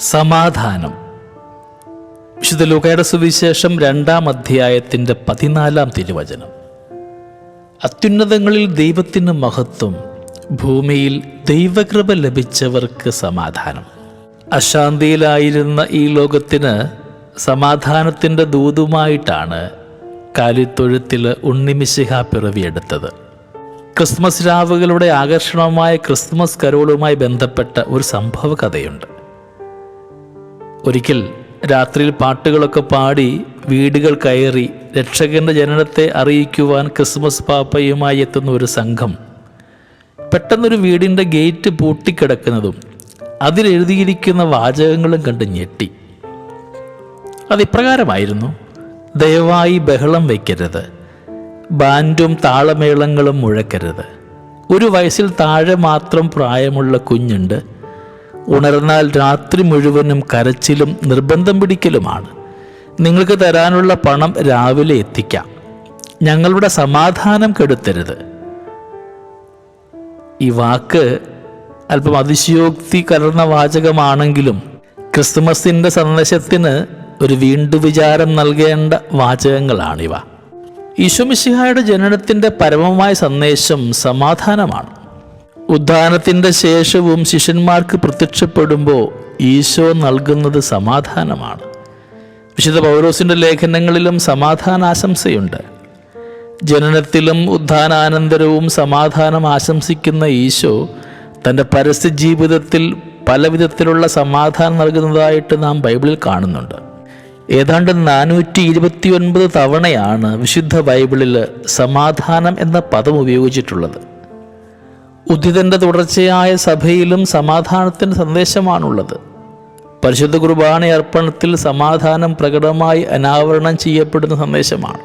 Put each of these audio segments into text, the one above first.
സമാധാനം. വിശുദ്ധ ലൂക്കയുടെ സുവിശേഷം രണ്ടാം അധ്യായത്തിന്റെ പതിനാലാം തിരുവചനം. അത്യുന്നതങ്ങളിൽ ദൈവത്തിന് മഹത്വം ഭൂമിയിൽ ദൈവകൃപ ലഭിച്ചവർക്ക് സമാധാനം. അശാന്തിയിലായിരുന്ന ഈ ലോകത്തിന് സമാധാനത്തിന്റെ ദൂതുമായിട്ടാണ് കാലിത്തൊഴുത്തിൽ ഉണ്ണിമിശിഹ പിറവിയെടുത്തത്. ക്രിസ്മസ് രാവുകളുടെ ആകർഷണമായ ക്രിസ്മസ് കരോളുമായി ബന്ധപ്പെട്ട ഒരു സംഭവ കഥയുണ്ട് ഒരിക്കൽ രാത്രിയിൽ പാട്ടുകളൊക്കെ പാടി വീടുകൾ കയറി രക്ഷകന്റെ ജനനത്തെ അറിയിക്കുവാൻ ക്രിസ്മസ് പാപ്പയുമായി എത്തുന്ന ഒരു സംഘം. പെട്ടെന്നൊരു വീടിന്റെ ഗേറ്റ് പൂട്ടിക്കിടക്കുന്നതും അതിലെഴുതിയിരിക്കുന്ന വാചകങ്ങളും കണ്ട് ഞെട്ടി. അതിപ്രകാരമായിരുന്നു ദയവായി ബഹളം വയ്ക്കരുത് ബാൻഡും താളമേളങ്ങളും മുഴക്കരുത്. ഒരു വയസ്സിൽ താഴെ മാത്രം പ്രായമുള്ള കുഞ്ഞുണ്ട്. ഉണർന്നാൽ രാത്രി മുഴുവനും കരച്ചിലും നിർബന്ധം പിടിക്കലുമാണ്. നിങ്ങൾക്ക് തരാനുള്ള പണം രാവിലെ എത്തിക്കാം. ഞങ്ങളുടെ സമാധാനം കെടുത്തരുത്. ഈ വാക്ക് അല്പം അതിശയോക്തി കലർന്ന വാചകമാണെങ്കിലും ക്രിസ്തുമസിന്റെ സന്ദേശത്തിന് ഒരു വീണ്ടു വിചാരം നൽകേണ്ട വാചകങ്ങളാണിവ. ഈശോമിശിഹായുടെ ജനനത്തിന്റെ പരമമായ സന്ദേശം സമാധാനമാണ്. ഉദ്ധാനത്തിന്റെ ശേഷവും ശിഷ്യന്മാർക്ക് പ്രത്യക്ഷപ്പെടുമ്പോൾ ഈശോ നൽകുന്നത് സമാധാനമാണ്. വിശുദ്ധ പൗരോസിന്റെ ലേഖനങ്ങളിലും സമാധാനാശംസയുണ്ട്. ജനനത്തിലും ഉദ്ധാനാനന്തരവും സമാധാനം ആശംസിക്കുന്ന ഈശോ തന്റെ പരസ്യ ജീവിതത്തിൽ പല വിധത്തിലുള്ള സമാധാനം നൽകുന്നതായിട്ട് നാം ബൈബിളിൽ കാണുന്നുണ്ട്. ഏതാണ്ട് നാനൂറ്റി ഇരുപത്തിയൊൻപത് തവണയാണ് വിശുദ്ധ ബൈബിളിൽ സമാധാനം എന്ന പദം ഉപയോഗിച്ചിട്ടുള്ളത്. ഉദിതന്റെ തുടർച്ചയായ സഭയിലും സമാധാനത്തിന്റെ സന്ദേശമാണുള്ളത്. പരിശുദ്ധ കുർബാന അർപ്പണത്തിൽ സമാധാനം പ്രകടമായി അനാവരണം ചെയ്യപ്പെടുന്ന സന്ദേശമാണ്.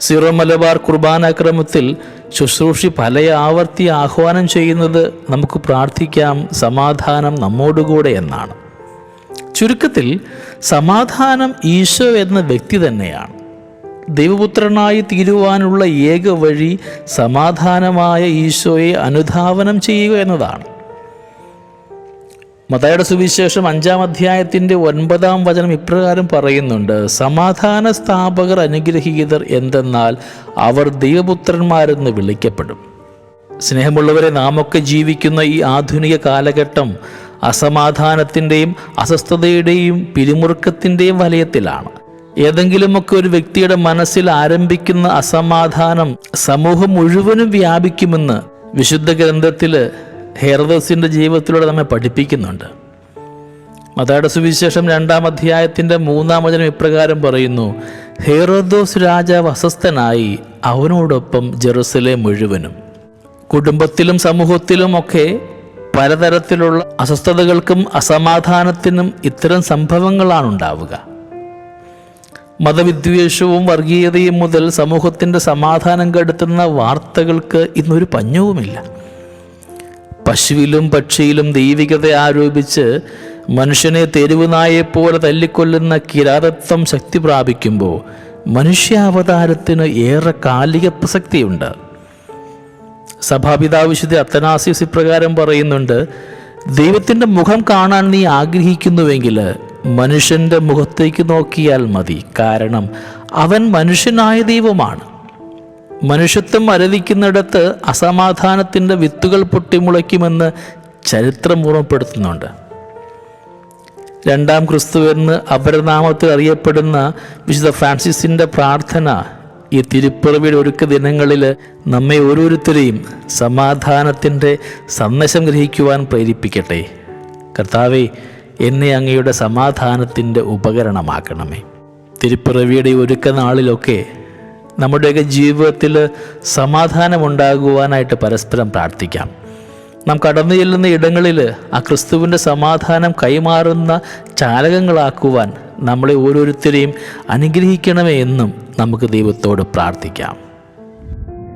സിറോ മലബാർ കുർബാനാക്രമത്തിൽ ശുശ്രൂഷി പല ആവർത്തി ആഹ്വാനം ചെയ്യുന്നത് നമുക്ക് പ്രാർത്ഥിക്കാം സമാധാനം നമ്മോടുകൂടെ എന്നാണ്. ചുരുക്കത്തിൽ സമാധാനം ഈശോ എന്ന വ്യക്തി തന്നെയാണ്. ദൈവപുത്രനായി തീരുവാനുള്ള ഏക വഴി സമാധാനമായ ഈശോയെ അനുധാവനം ചെയ്യുക എന്നതാണ്. മതയുടെ സുവിശേഷം അഞ്ചാം അധ്യായത്തിന്റെ ഒൻപതാം വചനം ഇപ്രകാരം പറയുന്നുണ്ട് സമാധാന സ്ഥാപകർ അനുഗ്രഹീതർ എന്തെന്നാൽ അവർ ദൈവപുത്രന്മാരെന്ന് വിളിക്കപ്പെടും. സ്നേഹമുള്ളവരെ നാമൊക്കെ ജീവിക്കുന്ന ഈ ആധുനിക കാലഘട്ടം അസമാധാനത്തിന്റെയും അസ്വസ്ഥതയുടെയും പിരിമുറുക്കത്തിന്റെയും വലയത്തിലാണ്. ഏതെങ്കിലുമൊക്കെ ഒരു വ്യക്തിയുടെ മനസ്സിൽ ആരംഭിക്കുന്ന അസമാധാനം സമൂഹം മുഴുവനും വ്യാപിക്കുമെന്ന് വിശുദ്ധ ഗ്രന്ഥത്തിൽ ഹെറദസിന്റെ ജീവിതത്തിലൂടെ നമ്മെ പഠിപ്പിക്കുന്നുണ്ട്. മതയുടെ സുവിശേഷം രണ്ടാം അധ്യായത്തിന്റെ മൂന്നാം വചനം ഇപ്രകാരം പറയുന്നു ഹെറോദോസ് രാജാവ് അസ്വസ്ഥനായി അവനോടൊപ്പം ജെറുസലേ മുഴുവനും. കുടുംബത്തിലും സമൂഹത്തിലും ഒക്കെ പലതരത്തിലുള്ള അസ്വസ്ഥതകൾക്കും അസമാധാനത്തിനും ഇത്തരം സംഭവങ്ങളാണ് ഉണ്ടാവുക മതവിദ്വേഷവും വർഗീയതയും മുതൽ സമൂഹത്തിന്റെ സമാധാനം കെടുത്തുന്ന വാർത്തകൾക്ക് ഇന്നൊരു പഞ്ഞവുമില്ല. പശുവിലും പക്ഷിയിലും ദൈവികത ആരോപിച്ച് മനുഷ്യനെ തെരുവുനായെപ്പോലെ തല്ലിക്കൊല്ലുന്ന കിരാതത്വം ശക്തി പ്രാപിക്കുമ്പോൾ മനുഷ്യാവതാരത്തിന് ഏറെ കാലിക പ്രസക്തിയുണ്ട്. സഭാപിതാവ് വിശുദ്ധ അത്തനാസിസ് ഇപ്രകാരം പറയുന്നുണ്ട് ദൈവത്തിന്റെ മുഖം കാണാൻ നീ ആഗ്രഹിക്കുന്നുവെങ്കിൽ മനുഷ്യന്റെ മുഖത്തേക്ക് നോക്കിയാൽ മതി. കാരണം അവൻ മനുഷ്യനായ ദൈവമാണ്. മനുഷ്യത്വം അരവിക്കുന്നിടത്ത് അസമാധാനത്തിന്റെ വിത്തുകൾ പൊട്ടിമുളയ്ക്കുമെന്ന് ചരിത്രം ഓർമ്മപ്പെടുത്തുന്നുണ്ട്. രണ്ടാം ക്രിസ്തു എന്ന് അപരനാമത്തിൽ അറിയപ്പെടുന്ന വിശുദ്ധ ഫ്രാൻസിസിന്റെ പ്രാർത്ഥന ഈ തിരുപ്പിറവിയുടെ ഒരുക്ക ദിനങ്ങളിൽ നമ്മെ ഓരോരുത്തരെയും സമാധാനത്തിന്റെ സന്ദേശം ഗ്രഹിക്കുവാൻ പ്രേരിപ്പിക്കട്ടെ. കർത്താവെ എന്നെ അങ്ങയുടെ സമാധാനത്തിന്റെ ഉപകരണമാക്കണമേ. തിരുപ്പിറവിയുടെ ഒരുക്ക നാളിലൊക്കെ നമ്മുടെയൊക്കെ ജീവിതത്തിൽ സമാധാനമുണ്ടാകുവാനായിട്ട് പരസ്പരം പ്രാർത്ഥിക്കാം. നാം കടന്നു ചെല്ലുന്ന ഇടങ്ങളിൽ ആ ക്രിസ്തുവിന്റെ സമാധാനം കൈമാറുന്ന ചാലകങ്ങളാക്കുവാൻ നമ്മളെ ഓരോരുത്തരെയും അനുഗ്രഹിക്കണമേ എന്നും നമുക്ക് ദൈവത്തോട് പ്രാർത്ഥിക്കാം.